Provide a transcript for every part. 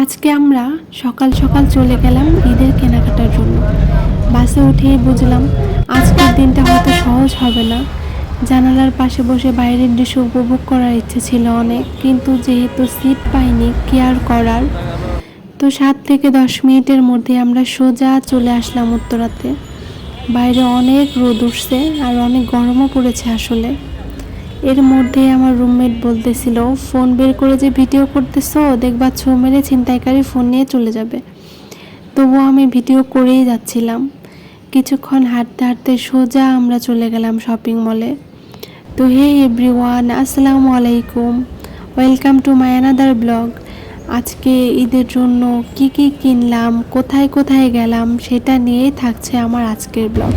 আজকে আমরা সকাল সকাল চলে গেলাম ঈদের কেনাকাটার জন্য। বাসে উঠেই বুঝলাম আজকের দিনটা হয়তো সহজ হবে না। জানালার পাশে বসে বাইরের দৃশ্য উপভোগ করার ইচ্ছে ছিল অনেক, কিন্তু যেহেতু সিট পাইনি কেয়ার করার? তো সাত থেকে দশ মিনিটের মধ্যে আমরা সোজা চলে আসলাম উত্তরাতে। বাইরে অনেক রোদ উঠছে আর অনেক গরমও পড়েছে আসলে। এর মধ্যে আমার রুমমেট বলতেছিল, ফোন বের করে যে ভিডিও করতেছো, দেখবা ছো মেরে ছিনতাইকারী ফোন নিয়ে চলে যাবে। তবুও আমি ভিডিও করেই যাচ্ছিলাম। কিছুক্ষণ হাঁটতে হাঁটতে সোজা আমরা চলে গেলাম শপিং মলে তো হে এভরিওয়ান আসসালামু আলাইকুম। Welcome to my another blog আজকে ঈদের জন্য কি কি কিনলাম, কোথায় কোথায় গেলাম, সেটা নিয়েই থাকছে আমার আজকের ব্লগ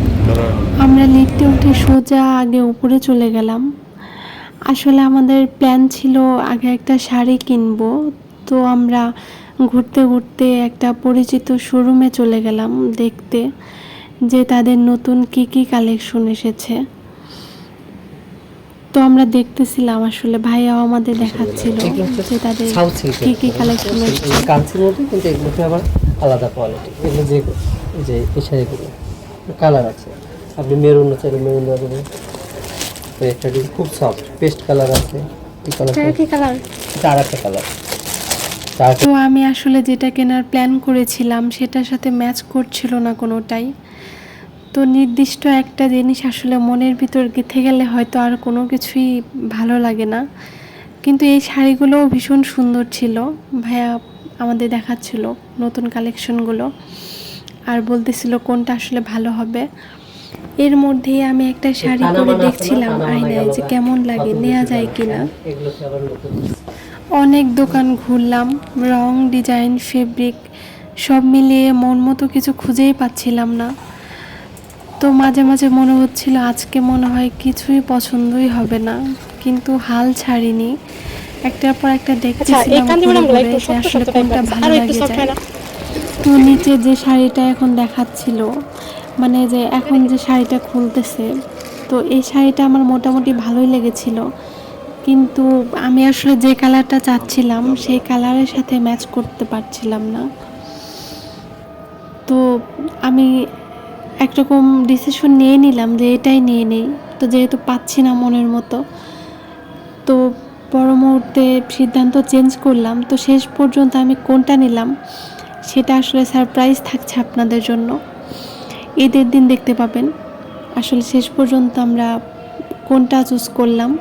আমরা লিফটে উঠে সোজা আগে উপরে চলে গেলাম। আসলে আমাদের প্ল্যান ছিল আগে একটা শাড়ি কিনবো। তো আমরা ঘুরতে ঘুরতে একটা পরিচিত শোরুমে চলে গেলাম দেখতে যে তাদের নতুন কি কি কালেকশন এসেছে। তো আমরা দেখতেছিলাম আসলে ভাইয়াও আমাদের দেখাচ্ছিল যে তাদের কি কি কালেকশন এসেছে। কাঞ্চির মধ্যে কিন্তু এগুলোতে আবার আলাদা কোয়ালিটি এগুলো যে যে এই শাড়িগুলো কালার আছে। আপনি মেরুন চাইলে মেরুন দেওয়া যাবে। তো এটা কিন্তু খুব সফট পেস্ট কালার আছে। কি কালার এটা আর একটা কালার তো আমি আসলে যেটা কেনার প্ল্যান করেছিলাম সেটার সাথে ম্যাচ করছিল না কোনোটাই। তো নির্দিষ্ট একটা জিনিস আসলে মনের ভিতর গেঁথে গেলে হয়তো আর কোনো কিছুই ভালো লাগে না। কিন্তু এই শাড়িগুলোও ভীষণ সুন্দর ছিল। ভাইয়া আমাদের দেখাচ্ছিল নতুন কালেকশনগুলো আর বলতেছিল কোনটা আসলে ভালো হবে। এর মধ্যে আমি একটা শাড়ি পরে দেখছিলাম আয়নায় যে কেমন লাগে নেওয়া যায় কিনা? নতুন। অনেক দোকান ঘুরলাম রং ডিজাইন ফেব্রিক সব মিলিয়ে মন মতো কিছু খুঁজেই পাচ্ছিলাম না। তো মাঝে মাঝে মনে হচ্ছিল আজকে মনে হয় কিছুই পছন্দই হবে না কিন্তু হাল ছাড়িনি। একটার পর একটা দেখতেছিলাম যে আসলে কোনটা ভালো লাগে যায়। তো নিচে যে শাড়িটা এখন দেখাচ্ছিল মানে যে এখন যে শাড়িটা খুলতেছে, তো এই শাড়িটা আমার মোটামুটি ভালোই লেগেছিল। কিন্তু আমি আসলে যে কালারটা চাচ্ছিলাম, সেই কালারের সাথে ম্যাচ করতে পারছিলাম না। তো আমি একরকম ডিসিশন নিয়ে নিলাম যে এটাই নিয়ে নেই। তো যেহেতু পাচ্ছি না মনের মতো, তো পর মুহূর্তে সিদ্ধান্ত চেঞ্জ করলাম। তো শেষ পর্যন্ত আমি কোনটা নিলাম, সেটা আসলে সারপ্রাইজ থাকছে আপনাদের জন্য। ঈদের দিন দেখতে পাবেন। আসলে শেষ পর্যন্ত আমরা কোনটা চুজ করলাম।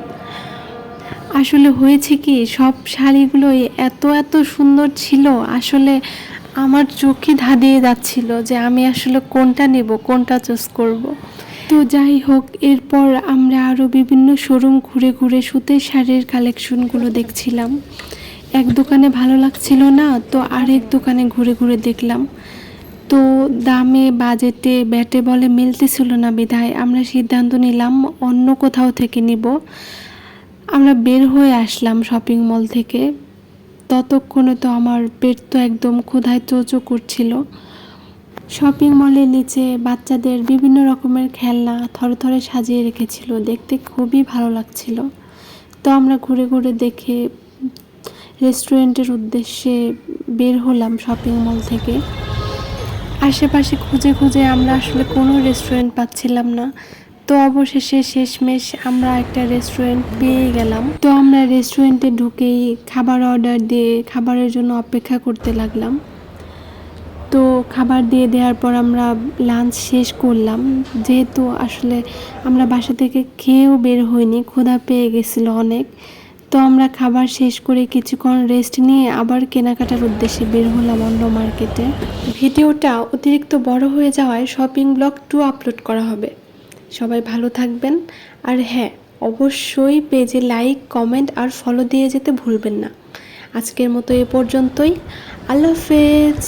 আসলে হয়েছে কি, সব শাড়িগুলোই এত এত সুন্দর ছিল। আসলে আমার চোখে ধাঁধিয়ে যাচ্ছিল যে আমি আসলে কোনটা নেব, কোনটা চুজ করব। তো যাই হোক, এরপর আমরা আরও বিভিন্ন শোরুম ঘুরে ঘুরে সুতির শাড়ির কালেকশনগুলো দেখছিলাম। এক দোকানে ভালো লাগছিল না, তো আরেক দোকানে ঘুরে ঘুরে দেখলাম। তো দামে, বাজেটে, ব্যাটে, বলে মিলতেছিল না বিধায় আমরা সিদ্ধান্ত নিলাম অন্য কোথাও থেকে নিব। আমরা বের হয়ে আসলাম শপিং মল থেকে। ততক্ষণে তো আমার পেট তো একদম ক্ষুধায় চোচো করছিল। শপিং মলের নিচে বাচ্চাদের বিভিন্ন রকমের খেলনা থরে সাজিয়ে রেখেছিল। দেখতে খুবই ভালো লাগছিল। তো আমরা ঘুরে ঘুরে দেখে রেস্টুরেন্টের উদ্দেশ্যে বের হলাম শপিং মল থেকে। আশেপাশে খুঁজে খুঁজে আমরা আসলে কোনো রেস্টুরেন্ট পাচ্ছিলাম না। তো অবশেষে শেষমেশ আমরা একটা রেস্টুরেন্ট পেয়ে গেলাম। তো আমরা রেস্টুরেন্টে ঢুকেই খাবার অর্ডার দিয়ে খাবারের জন্য অপেক্ষা করতে লাগলাম। তো খাবার দিয়ে দেওয়ার পর আমরা লাঞ্চ শেষ করলাম। যেহেতু আসলে আমরা বাসা থেকে খেয়েও বের হইনি, ক্ষুধা পেয়ে গেছিল অনেক। তো আমরা খাবার শেষ করে কিছুক্ষণ রেস্ট নিয়ে আবার কেনাকাটার উদ্দেশ্যে বের হলাম অন্য মার্কেটে ভিডিওটা অতিরিক্ত বড় হয়ে যাওয়ায় শপিং ব্লগ টু আপলোড করা হবে। সবাই ভালো থাকবেন। আর হ্যাঁ অবশ্যই পেজে লাইক কমেন্ট আর ফলো দিয়ে যেতে ভুলবেন না। আজকের মতো এ পর্যন্তই। আল্লাহ হাফেজ।